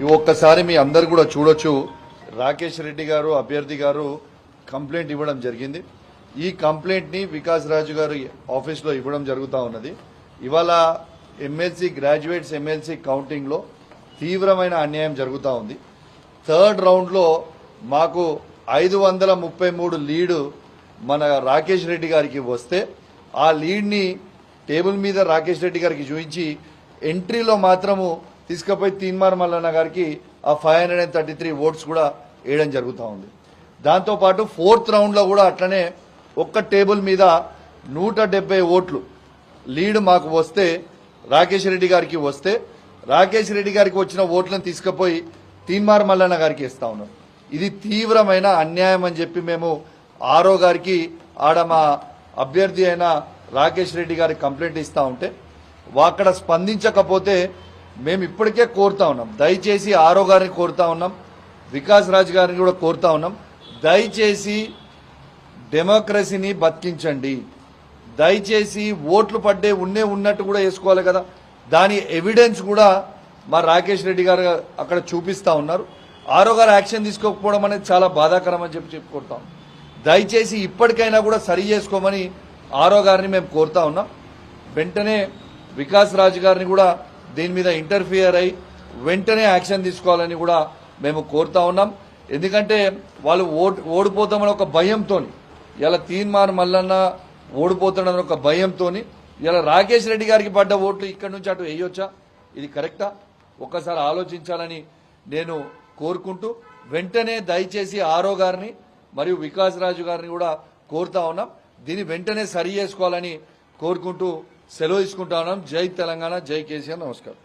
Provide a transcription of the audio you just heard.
ఈ ఒక్కసారి మీ అందరు కూడా చూడొచ్చు. రాకేష్ రెడ్డి గారు అభ్యర్థి గారు కంప్లైంట్ ఇవ్వడం జరిగింది. ఈ కంప్లైంట్ని వికాస్ రాజు గారు ఆఫీస్లో ఇవ్వడం జరుగుతూ ఉన్నది. ఇవాళ ఎమ్మెల్సీ గ్రాడ్యుయేట్స్ ఎమ్మెల్సీ కౌంటింగ్లో తీవ్రమైన అన్యాయం జరుగుతూ ఉంది. థర్డ్ రౌండ్లో మాకు ఐదు వందల ముప్పై మూడు లీడు మన రాకేష్ రెడ్డి గారికి వస్తే ఆ లీడ్ని టేబుల్ మీద రాకేష్ రెడ్డి గారికి చూపించి ఎంట్రీలో మాత్రము తీసుకుపోయి తీన్మార్ మల్లన్న గారికి ఆ five hundred and thirty three votes కూడా వేయడం జరుగుతూ ఉంది. దాంతోపాటు ఫోర్త్ రౌండ్లో కూడా అట్లనే ఒక్క టేబుల్ మీద నూట డెబ్బై ఓట్లు లీడ్ మాకు వస్తే రాకేష్ రెడ్డి గారికి వస్తే రాకేష్ రెడ్డి గారికి వచ్చిన ఓట్లను తీసుకుపోయి తీన్మార్ మల్లన్న గారికి ఇస్తా ఉన్నాం. ఇది తీవ్రమైన అన్యాయం అని చెప్పి మేము ఆరో గారికి ఆడ మా అభ్యర్థి అయిన రాకేష్ రెడ్డి గారికి కంప్లైంట్ ఇస్తా ఉంటే అక్కడ స్పందించకపోతే మేము ఇప్పటికే కోరుతా ఉన్నాం. దయచేసి ఆరో గారిని కోరుతా ఉన్నాం. వికాస్ రాజ్ గారిని కూడా కోరుతా ఉన్నాం. దయచేసి డెమోక్రసీని బతికించండి. దయచేసి ఓట్లు పడ్డే ఉన్నే ఉన్నట్టు కూడా వేసుకోవాలి కదా. దాని ఎవిడెన్స్ కూడా మా రాకేష్ రెడ్డి గారు అక్కడ చూపిస్తా ఉన్నారు. ఆరో గారు యాక్షన్ తీసుకోకపోవడం అనేది చాలా బాధాకరం అని చెప్పి చెప్పుకుంటాం దయచేసి ఇప్పటికైనా కూడా సరి చేసుకోమని ఆరో గారిని మేము కోరుతా ఉన్నాం. వెంటనే వికాస్ రాజు గారిని కూడా దీని మీద ఇంటర్ఫియర్ అయి వెంటనే యాక్షన్ తీసుకోవాలని కూడా మేము కోరుతా ఉన్నాం. ఎందుకంటే వాళ్ళు ఓటు ఓడిపోతామని ఒక భయంతో ఇలా తీన్మార్ మల్లన్న ఓడిపోతాడని ఒక భయంతో ఇలా రాకేష్ రెడ్డి గారికి పడ్డ ఓట్లు ఇక్కడ నుంచి అటు వేయొచ్చా? ఇది కరెక్టా? ఒక్కసారి ఆలోచించాలని నేను కోరుకుంటూ వెంటనే దయచేసి ఆరో గారిని మరియు వికాస్ రాజు గారిని కూడా కోరుతా ఉన్నాం. దీన్ని వెంటనే సరి చేసుకోవాలని కోరుకుంటూ సెలవు తీసుకుంటా ఉన్నాం. జై తెలంగాణ జై కేసీఆర్ నమస్కారం.